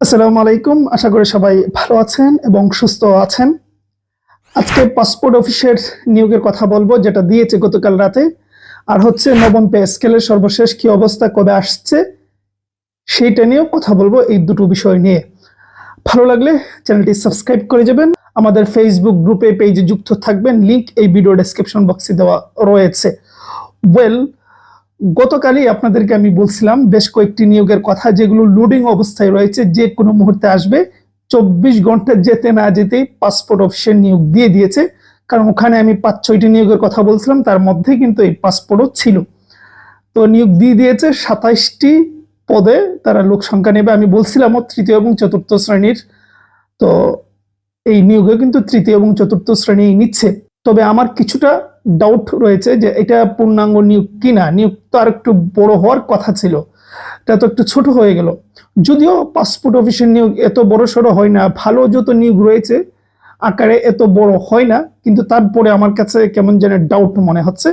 আসসালামু আলাইকুম। আশা করি সবাই ভালো আছেন এবং সুস্থ আছেন। আজকে পাসপোর্ট অফিসের নিয়োগের কথা বলব, যেটা দিয়েছে গতকাল রাতে। আর হচ্ছে নবম পে স্কেলের সর্বশেষ কি অবস্থা, কবে আসছে, সেইটা নিয়েও কথা বলব এই দুটো বিষয় নিয়ে। ভালো লাগলে চ্যানেলটি সাবস্ক্রাইব করে যাবেন। আমাদের ফেসবুক গ্রুপে পেজে যুক্ত থাকবেন। লিংক এই ভিডিও ডেসক্রিপশন বক্সে দেওয়া রয়েছে। ওয়েল গতকালই আপনাদেরকে আমি বলছিলাম, বেশ কয়েকটি নিয়োগের কথা যেগুলো লোডিং অবস্থায় রয়েছে, যে কোনো মুহূর্তে আসবে। চব্বিশ ঘণ্টা যেতে না যেতেই পাসপোর্ট অফিসের নিয়োগ দিয়ে দিয়েছে। কারণ ওখানে আমি পাঁচ, ছয়টি নিয়োগের কথা বলছিলাম, তার মধ্যে কিন্তু এই পাসপোর্টও ছিল। তো নিয়োগ দিয়ে দিয়েছে সাতাইশটি পদে, তারা লোক সংখ্যা নেবে, আমি বলছিলাম তৃতীয় এবং চতুর্থ শ্রেণির। তো এই নিয়োগে কিন্তু তৃতীয় এবং চতুর্থ শ্রেণি নিচ্ছে। তবে আমার কিছুটা ডাউট রয়েছে যে এটা পূর্ণাঙ্গ নিয়োগ কিনা? নিয়োগ তো আর একটু বড় হওয়ার কথা ছিল। এটা তো একটু ছোট হয়ে গেল। যদিও পাসপোর্ট অফিসের নিয়োগ এত বড় সড়ো হয় না, ভালো যত নিয়োগ রয়েছে, আকারে এত বড় হয় না, কিন্তু তারপরে আমার কাছে কেমন যেন ডাউট মনে হচ্ছে।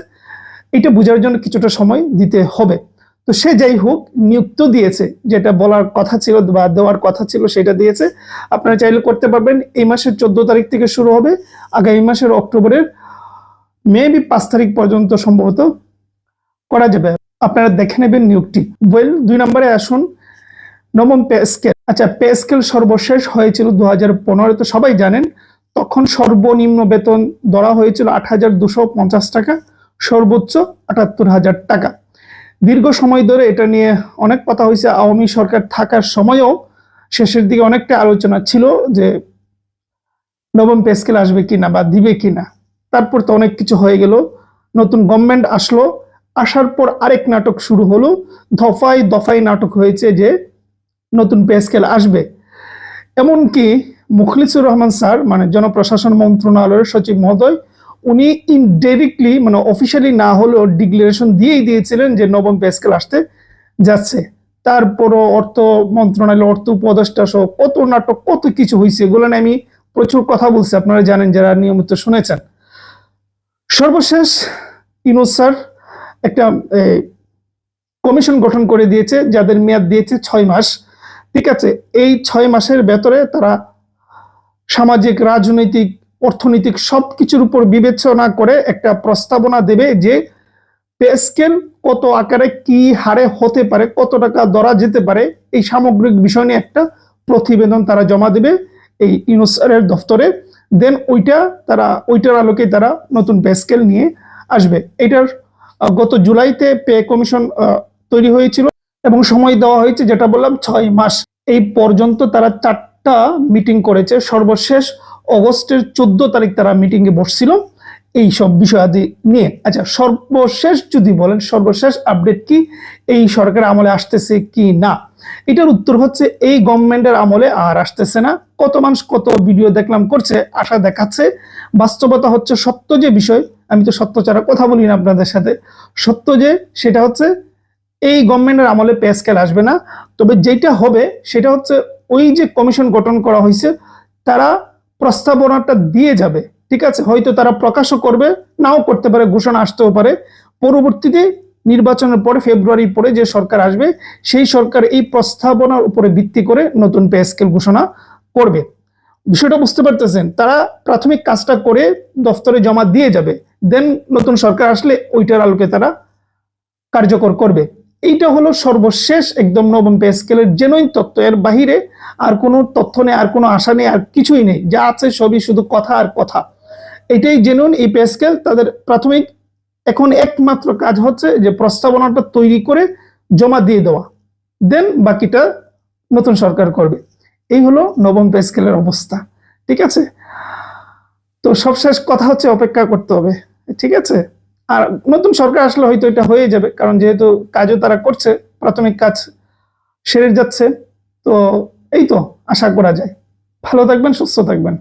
এটা বোঝার জন্য কিছুটা সময় দিতে হবে। তো সে যাই হোক, নিয়োগ তো দিয়েছে। যেটা বলার কথা ছিল বা দেওয়ার কথা ছিল সেটা দিয়েছে। আপনারা চাইলে করতে পারবেন, এই মাসের চোদ্দ তারিখ থেকে শুরু হবে। আগামী মাসের অক্টোবরের মেবি পাঁচ তারিখ পর্যন্ত সম্ভবত করা যাবে। আপনারা দেখে নেবেন নিয়োগটি। ওয়েল দুই নম্বরে আসুন। নবম পে স্কেল আচ্ছা পে স্কেল সর্বশেষ হয়েছিল দু হাজার পনেরো, তো সবাই জানেন, তখন সর্বনিম্ন বেতন ধরা হয়েছিল আট হাজার দুশো পঞ্চাশ টাকা, সর্বোচ্চ আটাত্তর হাজার টাকা। দীর্ঘ সময় ধরে এটা নিয়ে অনেক কথা হয়েছে। আওয়ামী সরকার থাকার সময়ও শেষের দিকে অনেকটা আলোচনা ছিল যে নবম পে স্কেল আসবে কিনা বা দিবে কিনা। তারপর তো অনেক কিছু হয়ে গেল। নতুন গভর্নমেন্ট আসলো। আসার পর আরেক নাটক শুরু হলো। দফায় দফায় নাটক হয়েছে যে নতুন পে আসবে। এমনকি মুখলিসুর রহমান স্যার মানে জনপ্রশাসন মন্ত্রণালয়ের সচিব মহোদয়, উনি ইনডাইরেক্টলি মানে অফিসিয়ালি না হলেও ডিক্লারেশন দিয়েই দিয়েছিলেন যে নবম পে স্কেল আসতে যাচ্ছে। তারপরও অর্থ মন্ত্রণালয় অর্থ উপদেষ্টা সহ কত নাটক, কত কিছু হয়েছে এগুলো নিয়ে আমি প্রচুর কথা বলছি। আপনারা জানেন যারা নিয়মিত শুনেছেন। সর্বশেষ ইনোজ স্যার একটা কমিশন গঠন করে দিয়েছে, যাদের মেয়াদ দিয়েছে ছয় মাস। ঠিক আছে, এই ছয় মাসের ভেতরে তারা সামাজিক, রাজনৈতিক, অর্থনৈতিক সব কিছুর উপর বিবেচনা করে একটা প্রস্তাবনা দেবে যে পে স্কেল কত আকারে কি হারে হতে পারে, কত টাকা ধরা যেতে পারে, এই সামগ্রিক বিষয় নিয়ে একটা প্রতিবেদন তারা জমা দেবে এই ইউনুসারের দফতরে। দেন ওইটা তারা, ওইটার আলোকে তারা নতুন পে স্কেল নিয়ে আসবে। এটার গত জুলাইতে পে কমিশন তৈরি হয়েছিল এবং সময় দেওয়া হয়েছে যেটা বললাম ছয় মাস। এই পর্যন্ত তারা চারটা মিটিং করেছে। সর্বশেষ অগস্টের চোদ্দ তারিখ তারা মিটিংয়ে বসছিল এই সব বিষয়াদি নিয়ে। আচ্ছা সর্বশেষ যদি বলেন, সর্বশেষ আপডেট কি? এই সরকার আমলে আসতেছে কি না? এটার উত্তর হচ্ছে, এই গভর্নমেন্টের আমলে আর আসতেছে না। কত মানুষ কত ভিডিও দেখলাম, করছে, আশা দেখাচ্ছে। বাস্তবতা হচ্ছে সত্য যে বিষয়, আমি তো সত্য ছাড়া কথা বলি না আপনাদের সাথে। সত্য যে, সেটা হচ্ছে, এই গভর্নমেন্টের আমলে পে স্কেল আসবে না। তবে যেটা হবে, সেটা হচ্ছে, ওই যে কমিশন গঠন করা হয়েছে, তারা প্রস্তাবনাটা দিয়ে যাবে। ঠিক আছে? হয়তো তারা প্রকাশও করবে, নাও করতে পারে, ঘোষণা আসতেও পারে। পরবর্তীতে নির্বাচনের পরে ফেব্রুয়ারি পরে যে সরকার আসবে, সেই সরকার এই প্রস্তাবনার উপরে ভিত্তি করে নতুন পে স্কেল ঘোষণা করবে। বিষয়টা বুঝতে পারতেছেন, তারা প্রাথমিক কাজটা করে দফতরে জমা দিয়ে যাবে, দেন নতুন সরকার আসলে ওইটার আলোকে তারা কার্যকর করবে। এইটা হলো সর্বশেষ একদম নবম পে স্কেলের জেনুইন তত্ত্ব এর বাহিরে আর কোনো তথ্য নেই, আর কোনো আশা নেই, আর কিছুই নেই। যা আছে সবই শুধু কথা আর কথা। এটাই জেনুইন এই পে স্কেল, তাদের প্রাথমিক এখন একমাত্র কাজ হচ্ছে যে প্রস্তাবনাটা তৈরি করে জমা দিয়ে দেওয়া। দেন বাকিটা নতুন সরকার করবে। এই হলো নবম পে স্কেলের অবস্থা। ঠিক আছে? তো সবশেষ কথা হচ্ছে অপেক্ষা করতে হবে। ঠিক আছে? আর নতুন সরকার আসলে হয়তো এটা হয়ে যাবে, কারণ যেহেতু কাজও তারা করছে, প্রাথমিক কাজ সেরে যাচ্ছে, তো এই তো আশা করা যায়। ভালো থাকবেন, সুস্থ থাকবেন।